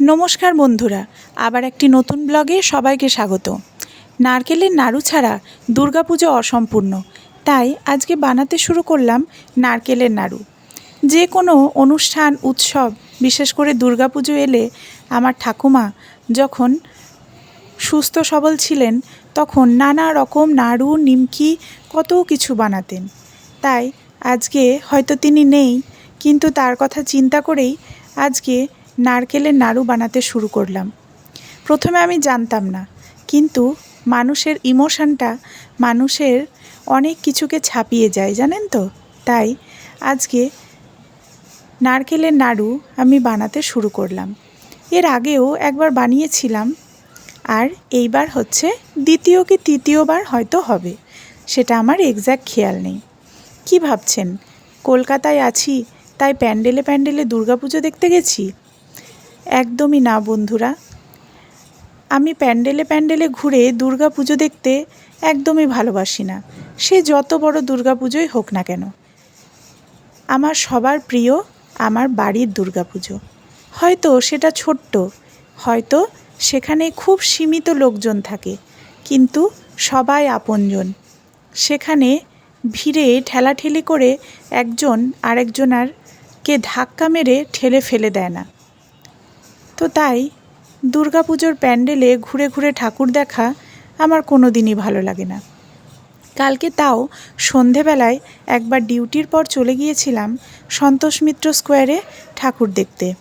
নমস্কার বন্ধুরা, আবার একটি নতুন ব্লগে সবাইকে স্বাগত। নারকেলের নাড়ু ছাড়া দুর্গাপুজো অসম্পূর্ণ, তাই আজকে বানাতে শুরু করলাম নারকেলের নাড়ু। যে কোনো অনুষ্ঠান, উৎসব, বিশেষ করে দুর্গাপুজো এলে আমার ঠাকুমা যখন সুস্থ সবল ছিলেন, তখন নানা রকম নাড়ু, নিমকি, কত কিছু বানাতেন। তাই আজকে হয়তো তিনি নেই, কিন্তু তার কথা চিন্তা করেই আজকে নারকেলের নাড়ু বানাতে শুরু করলাম। প্রথমে আমি জানতাম না, কিন্তু মানুষের ইমোশনটা মানুষের অনেক কিছুকে ছাপিয়ে যায়, জানেন তো? তাই আজকে নারকেলের নাড়ু আমি বানাতে শুরু করলাম। এর আগেও একবার বানিয়েছিলাম, আর এইবার হচ্ছে দ্বিতীয় কি তৃতীয়বার হয়তো হবে, সেটা আমার এক্স্যাক্ট খেয়াল নেই। কি ভাবছেন? কলকাতায় আছি, তাই প্যান্ডেলে প্যান্ডেলে দুর্গাপুজো দেখতে গেছি? একদমই না, বন্ধুরা। আমি প্যান্ডেলে প্যান্ডেলে ঘুরে দুর্গা পুজো দেখতে একদমই ভালোবাসি না। সে যত বড় দুর্গা পুজোই হোক না কেন। আমার সবার প্রিয় আমার বাড়ির দুর্গা পুজো হয়তো সেটা ছোট্ট, হয়তো সেখানে খুব সীমিত লোকজন থাকে, কিন্তু সবাই আপনজন। সেখানে ভিড়ে ঠেলাঠেলি করে একজন আরেকজনারকে ধাক্কা মেরে ঠেলে ফেলে দেয় না। তো তাই দুর্গাপুজোর প্যান্ডেলে ঘুরে ঘুরে ঠাকুর দেখা আমার কোনো দিনই ভালো লাগে না। কালকে তাও সন্ধেবেলায় একবার ডিউটির পর চলে গিয়েছিলাম সন্তোষ মিত্র স্কোয়ারে ঠাকুর দেখতে।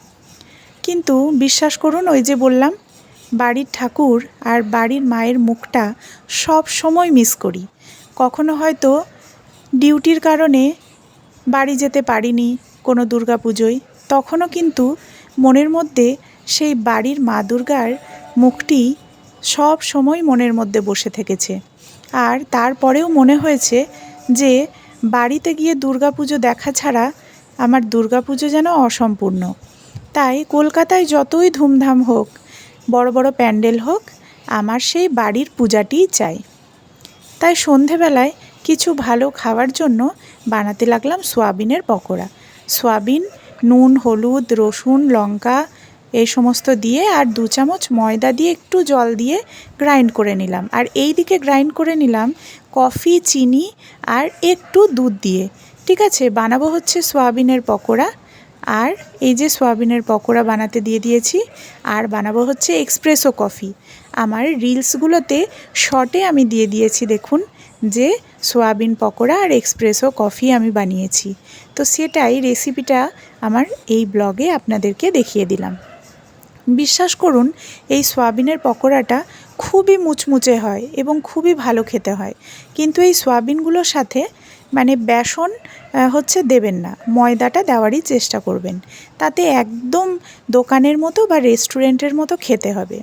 কিন্তু বিশ্বাস করুন, ওই যে বললাম, বাড়ির ঠাকুর আর বাড়ির মায়ের মুখটা সব সময় মিস করি। কখনো হয়তো ডিউটির কারণে বাড়ি যেতে পারিনি কোনো দুর্গা পুজোয় তখনও কিন্তু মনের মধ্যে সেই বাড়ির মা দুর্গার মুখটি সব সময় মনের মধ্যে বসে থেকেছে। আর তারপরেও মনে হয়েছে যে, বাড়িতে গিয়ে দুর্গাপুজো দেখা ছাড়া আমার দুর্গাপুজো যেন অসম্পূর্ণ। তাই কলকাতায় যতই ধুমধাম হোক, বড় বড় প্যান্ডেল হোক, আমার সেই বাড়ির পূজাটিই চাই। তাই সন্ধেবেলায় কিছু ভালো খাওয়ার জন্য বানাতে লাগলাম সোয়াবিনের পকোড়া। সোয়াবিন নুন, হলুদ, রসুন, লঙ্কা এই সমস্ত দিয়ে আর দু চামচ ময়দা দিয়ে একটু জল দিয়ে গ্রাইন্ড করে নিলাম। আর এই দিকে গ্রাইন্ড করে নিলাম কফি, চিনি আর একটু দুধ দিয়ে। ঠিক আছে, বানাবো হচ্ছে সোয়াবিনের পকোড়া। আর এই যে সোয়াবিনের পকোড়া বানাতে দিয়ে দিয়েছি, আর বানাবো হচ্ছে এক্সপ্রেসো কফি। আমার রিলসগুলোতে শর্টে আমি দিয়ে দিয়েছি দেখুন, যে সোয়াবিন পকোড়া আর এক্সপ্রেসো কফি আমি বানিয়েছি। তো সেটাই রেসিপিটা আমার এই ব্লগে আপনাদেরকে দেখিয়ে দিলাম। বিশ্বাস করুন, এই সোয়াবিনের পকোড়াটা খুবই মুচমুচে হয় এবং খুবই ভালো খেতে হয়। কিন্তু এই সোয়াবিনগুলোর সাথে মানে বেসন হচ্ছে দেবেন না। ময়দাটা দেওয়ারই চেষ্টা করবেন। তাতে একদম দোকানের মতো বা রেস্টুরেন্টের মতো খেতে হবে।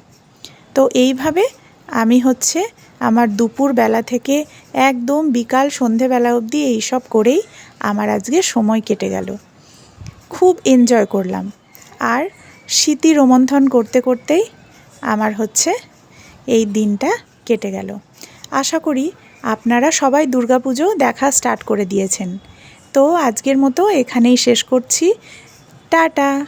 তো এইভাবে আমি হচ্ছে আমার দুপুর বেলা থেকে একদম বিকাল সন্ধেবেলা অবধি এইসব করেই আমার আজকে সময় কেটে গেল। খুব এনজয় করলাম। আর স্মৃতি রোমন্থন করতে করতেই আমার হচ্ছে এই দিনটা কেটে গেল। আশা করি আপনারা সবাই দুর্গাপুজো দেখা স্টার্ট করে দিয়েছেন। তো আজকের মতো এখানেই শেষ করছি। টাটা!